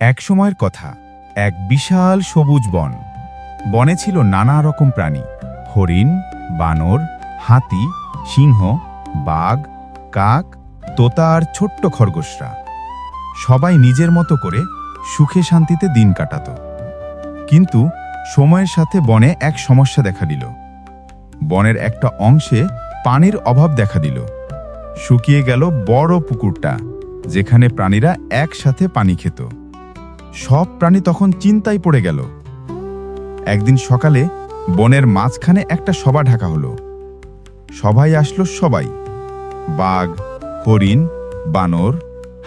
এক সময়ের কথা, এক বিশাল সবুজ বন। বনে ছিল নানা রকম প্রাণী, হরিণ, বানর, হাতি, সিংহ, বাঘ, কাক, তোতা আর ছোট্ট খরগোশরা। সবাই নিজের মতো করে সুখে শান্তিতে দিন কাটাত। কিন্তু সময়ের সাথে বনে এক সমস্যা দেখা দিল। বনের একটা অংশে পানির অভাব দেখা দিল। শুকিয়ে গেল বড় পুকুরটা, যেখানে প্রাণীরা একসাথে পানি খেত। সব প্রাণী তখন চিন্তায় পড়ে গেল। একদিন সকালে বনের মাঝখানে একটা সভা ঢাকা হলো। সবাই আসলো সবাই। বাঘ, হরিণ, বানর,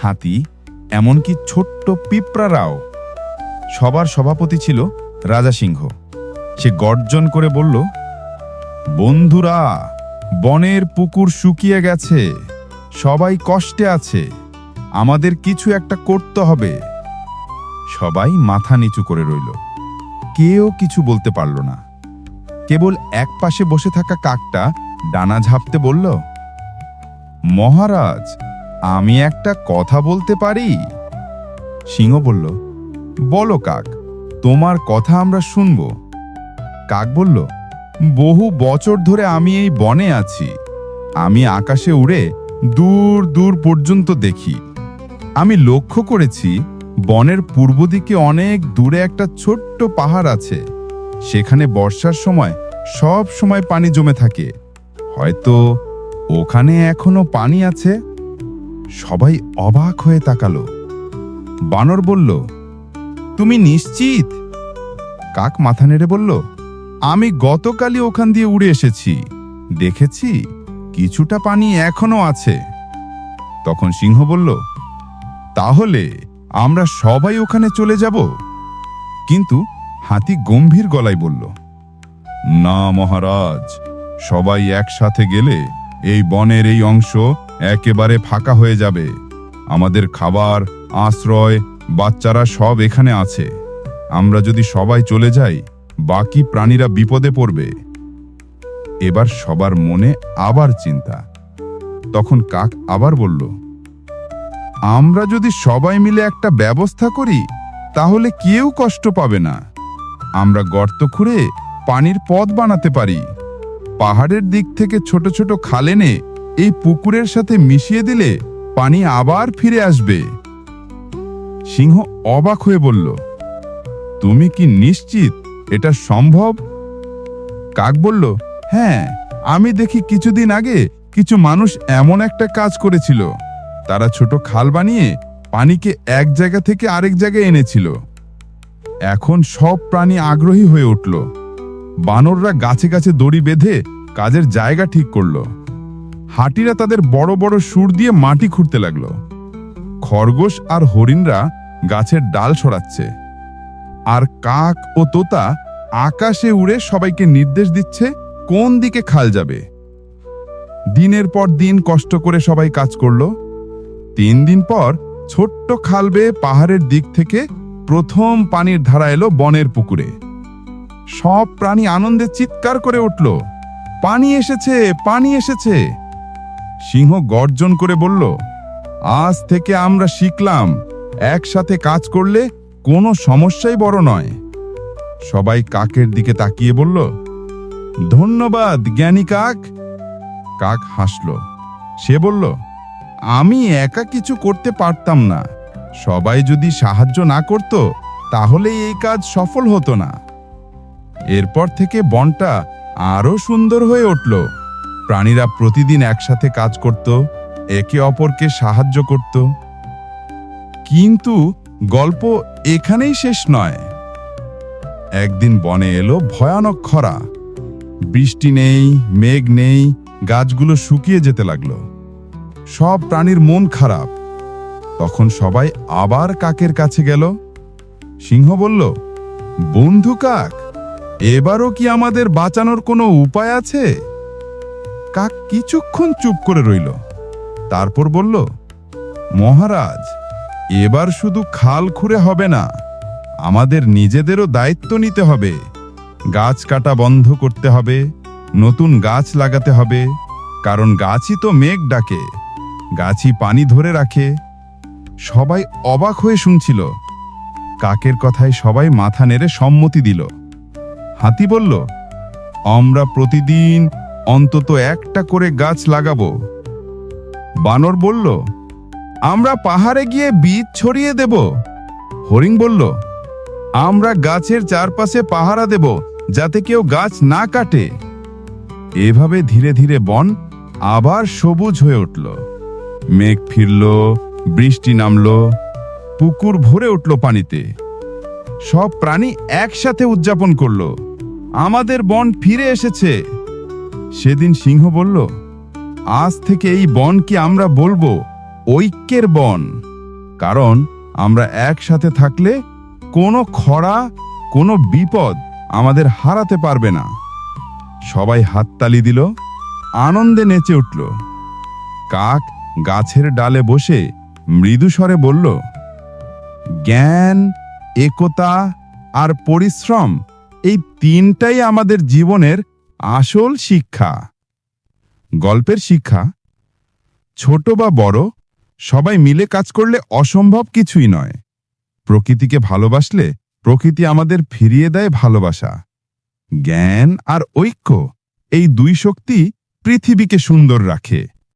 হাতি, এমনকি ছোট্ট পিঁপড়ারাও। সবার সভাপতি ছিল রাজা সিংহ। সে গর্জন করে বলল, বন্ধুরা, বনের পুকুর শুকিয়ে গেছে। সবাই কষ্টে আছে। আমাদের কিছু একটা করতে হবে। সবাই মাথা নিচু করে রইল। কেউ কিছু বলতে পারল না। কেবল এক পাশে বসে থাকা কাকটা ডানা ঝাপতে বলল, মহারাজ, আমি একটা কথা বলতে পারি? সিংহ বলল, বলো কাক, তোমার কথা আমরা শুনব। কাক বলল, বহু বছর ধরে আমি এই বনে আছি। আমি আকাশে উড়ে দূর দূর পর্যন্ত দেখি। আমি লক্ষ্য করেছি বনের পূর্ব দিকে অনেক দূরে একটা ছোট্ট পাহাড় আছে। সেখানে বর্ষার সময় সব সময় পানি জমে থাকে। হয়তো ওখানে এখনও পানি আছে? সবাই অবাক হয়ে তাকালো। বানর বলল, তুমি নিশ্চিত? কাক মাথা নেড়ে বলল, আমি গতকালই ওখান দিয়ে উড়ে এসেছি। দেখেছি কিছুটা পানি এখনও আছে। তখন সিংহ বলল, তাহলে আমরা সবাই ওখানে চলে যাব? কিন্তু হাতি গম্ভীর গলায় বলল, না, মহারাজ, সবাই একসাথে গেলে এই বনের এই অংশ একেবারে ফাঁকা হয়ে যাবে। আমাদের খাবার, আশ্রয়, বাচ্চারা সব এখানে আছে। আমরা যদি সবাই চলে যাই, বাকি প্রাণীরা বিপদে পড়বে। এবার সবার মনে আবার চিন্তা। তখন কাক আবার বলল আমরা যদি সবাই মিলে একটা ব্যবস্থা করি, তাহলে কেউ কষ্ট পাবে না। আমরা গর্ত খুঁড়ে পানির পথ বানাতে পারি। পাহাড়ের দিক থেকে ছোট ছোট খাল এনে এই পুকুরের সাথে মিশিয়ে দিলে পানি আবার ফিরে আসবে। সিংহ অবাক হয়ে বলল, তুমি কি নিশ্চিত এটা সম্ভব? কাক বলল হ্যাঁ আমি দেখি কিছুদিন আগে কিছু মানুষ এমন একটা কাজ করেছিল। তারা ছোট খাল বানিয়ে পানিকে এক জায়গা থেকে আরেক জায়গায় এনেছিল। এখন সব প্রাণী আগ্রহী হয়ে উঠল। বানররা গাছে গাছে দড়ি বেঁধে কাজের জায়গা ঠিক করল। হাটিরা তাদের বড় বড় সুর দিয়ে মাটি খুঁড়তে লাগল। খরগোশ আর হরিণরা গাছের ডাল সরাচ্ছে আর কাক ও তোতা আকাশে উড়ে সবাইকে নির্দেশ দিচ্ছে কোন দিকে খাল যাবে। দিনের পর দিন কষ্ট করে সবাই কাজ করল। তিন দিন পর ছোট্ট খাল বেয়ে পাহাড়ের দিক থেকে প্রথম পানির ধারা এলো বনের পুকুরে। সব প্রাণী আনন্দে চিৎকার করে উঠল, পানি এসেছে পানি এসেছে! সিংহ গর্জন করে বলল, আজ থেকে আমরা শিখলাম, একসাথে কাজ করলে কোনো সমস্যাই বড় নয়। সবাই কাকের দিকে তাকিয়ে বলল, ধন্যবাদ, জ্ঞানী কাক! কাক হাসল। সে বলল আমি একা কিছু করতে পারতাম না। সবাই যদি সাহায্য না করত, তাহলে এই কাজ সফল হতো না। এরপর থেকে বনটা আরও সুন্দর হয়ে উঠল। প্রাণীরা প্রতিদিন একসাথে কাজ করত, একে অপরকে সাহায্য করত। কিন্তু গল্প এখানেই শেষ নয়। একদিন বনে এলো ভয়ানক খরা। বৃষ্টি নেই, মেঘ নেই, গাছগুলো শুকিয়ে যেতে লাগল। সব প্রাণীর মন খারাপ। তখন সবাই আবার কাকের কাছে গেল। সিংহ বলল, বন্ধু কাক, এবারও কি আমাদের বাঁচানোর কোনো উপায় আছে? কাক কিছুক্ষণ চুপ করে রইল। তারপর বলল, মহারাজ, এবার শুধু খাল খুঁড়ে হবে না, আমাদের নিজেদেরও দায়িত্ব নিতে হবে। গাছ কাটা বন্ধ করতে হবে, নতুন গাছ লাগাতে হবে, কারণ গাছই তো মেঘ ডাকে। গাছই পানি ধরে রাখে। সবাই অবাক হয়ে শুনছিল। কাকের কথায় সবাই মাথা নেড়ে সম্মতি দিল। হাতি বলল, আমরা প্রতিদিন অন্তত একটা করে গাছ লাগাবো। বানর বলল, আমরা পাহাড়ে গিয়ে বীজ ছড়িয়ে দেব। হরিণ বলল, আমরা গাছের চারপাশে পাহারা দেব, যাতে কেউ গাছ না কাটে। এভাবে ধীরে ধীরে বন আবার সবুজ হয়ে উঠল। মেঘ ফিরল, বৃষ্টি নামল, পুকুর ভরে উঠল পানিতে। সব প্রাণী একসাথে উদযাপন করল। আমাদের বন ফিরে এসেছে। সেদিন সিংহ বলল, আজ থেকে এই বনকে আমরা বলব? ঐক্যের বন। কারণ আমরা একসাথে থাকলে কোনো খরা, কোনো বিপদ আমাদের হারাতে পারবে না। সবাই হাততালি দিল, আনন্দে নেচে উঠল। কাক গাছের ডালে বসে মৃদু স্বরে বলল, জ্ঞান, একতা আর পরিশ্রম এই তিনটাই আমাদের জীবনের আসল শিক্ষা। গল্পের শিক্ষা, ছোট বা বড়, সবাই মিলে কাজ করলে অসম্ভব কিছুই নয়। প্রকৃতিকে ভালোবাসলে প্রকৃতি আমাদের ফিরিয়ে দেয় ভালোবাসা। জ্ঞান আর ঐক্য এই দুই শক্তি পৃথিবীকে সুন্দর রাখে।